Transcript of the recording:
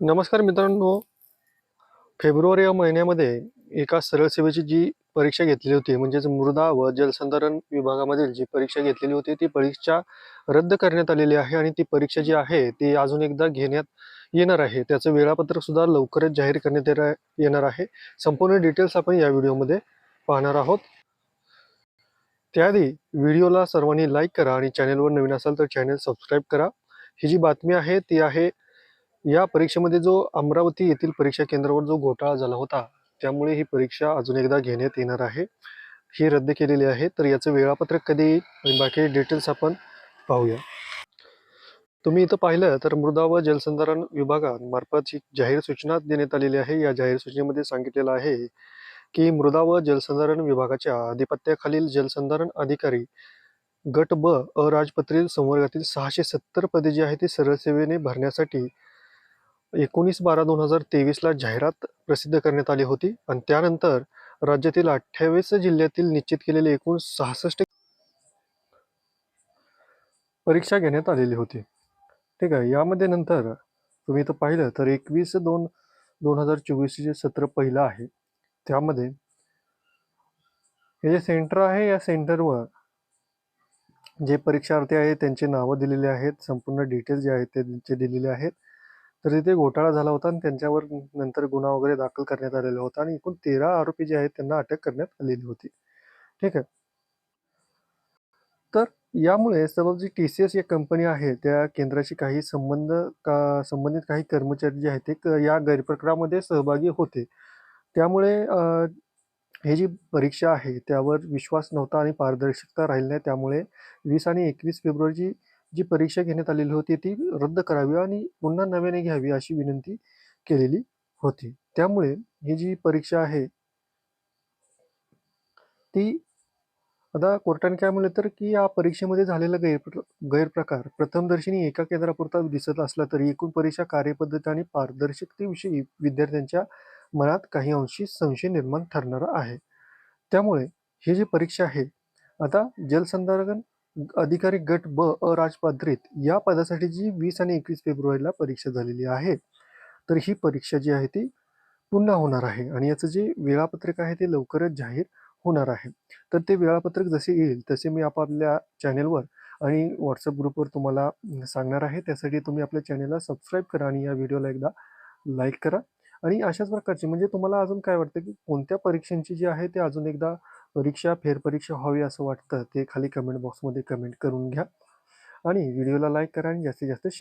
नमस्कार मित्रांनो. फेब्रुवारी या महिन्यामध्ये एका सरळ सेवेची जी परीक्षा घेतलेली होती म्हणजेच मृदा व जलसंधारण विभागामधील जी परीक्षा घेतलेली होती ती परीक्षा रद्द करण्यात आलेली आहे आणि ती परीक्षा जी आहे ती अजून एकदा घेण्यात येणार आहे. त्याचं वेळापत्रक सुद्धा लवकरच जाहीर करण्यात येणार- येणार आहे. संपूर्ण डिटेल्स आपण या व्हिडिओमध्ये पाहणार आहोत. त्याआधी व्हिडिओला सर्वांनी लाईक करा आणि चॅनेलवर नवीन असाल तर चॅनेल सबस्क्राईब करा. ही जी बातमी आहे ती आहे या परीक्षेमध्ये जो अमरावती येथील परीक्षा केंद्रावर जो घोटाळा झाला होता त्यामुळे ही परीक्षा अजून एकदा घेण्यात येणार आहे. ही रद्द केलेली आहे. तर याचं वेळापत्रक कधी येईल बाकी डिटेल्स आपण पाहूया. तुम्ही इथं पाहिलं तर मृदा व जलसंधारण विभागामार्फत ही जाहीर सूचना देण्यात आलेली आहे. या जाहीर सूचनेमध्ये सांगितलेलं आहे की मृदा व जलसंधारण विभागाच्या आधिपत्याखालील जलसंधारण अधिकारी गट ब अराजपत्रित संवर्गातील सहाशे सत्तर पदे जी आहे ती सरळ सेवेने भरण्यासाठी एकोणीस बारा दोन हजार तेवीसला जाहिरात प्रसिद्ध करण्यात आली होती आणि त्यानंतर राज्यातील अठ्ठावीस जिल्ह्यातील निश्चित केलेले एकूण सहासष्ट परीक्षा घेण्यात आलेली होती. ठीक आहे यामध्ये नंतर तुम्ही इथं पाहिलं तर एकवीस दोन दोन हजार चोवीसचे सत्र पहिलं आहे त्यामध्ये हे जे सेंटर आहे या सेंटरवर जे परीक्षार्थी आहेत त्यांचे नावं दिलेले आहेत संपूर्ण डिटेल्स जे आहेत ते त्यांचे दिलेले आहेत. तर तिथे घोटाळा झाला होता आणि त्यांच्यावर नंतर गुन्हा वगैरे दाखल करण्यात आलेला होता आणि एकूण तेरा आरोपी जे आहेत त्यांना अटक करण्यात आलेली होती. ठीक आहे? तर यामुळे सर्व जी टी सी एस या कंपनी आहे त्या केंद्राशी काही संबंध का संबंधित काही कर्मचारी जे आहेत ते क- या गैरप्रकारामध्ये सहभागी होते. त्यामुळे हे जी परीक्षा आहे त्यावर विश्वास नव्हता आणि पारदर्शकता राहिली नाही. त्यामुळे वीस आणि एकवीस फेब्रुवारीची जी परीक्षा घेण्यात आलेली होती ती रद्द करावी आणि पुन्हा नव्याने घ्यावी अशी विनंती केलेली होती. त्यामुळे ही जी परीक्षा आहे ती आता कोर्टाने काय म्हणलं तर की या परीक्षेमध्ये झालेला गैरप्र गैरप्रकार प्रथमदर्शनी एका केंद्रापुरता दिसत असला तरी एकूण परीक्षा कार्यपद्धती आणि पारदर्शकतेविषयी विद्यार्थ्यांच्या मनात काही अंशी संशय निर्माण ठरणारा आहे. त्यामुळे ही जी परीक्षा आहे आता जलसंधारण अधिकारी गट ब अराजपत्रित या पदासाठी जी वीस आणि एकवीस फेब्रुवारीला परीक्षा झालेली आहे तर ही परीक्षा जी आहे ती पुन्हा होणार आहे आणि याचं जे वेळापत्रक आहे ते लवकरच जाहीर होणार आहे. तर ते वेळापत्रक जसे येईल तसे मी आपापल्या चॅनेलवर आणि व्हॉट्सअप ग्रुपवर तुम्हाला सांगणार आहे. त्यासाठी तुम्ही आपल्या चॅनेलला सबस्क्राईब करा आणि या व्हिडिओला एकदा लाईक करा. आणि अशाच प्रकारचे म्हणजे तुम्हाला अजून काय वाटतं की कोणत्या परीक्षांची जी आहे ते अजून एकदा परीक्षा फेरपरीक्षा व्हावी असं वाटतं ते खाली कमेंट बॉक्समध्ये कमेंट करून घ्या. आणि व्हिडिओला लाईक करा आणि जास्तीत जास्त शेअर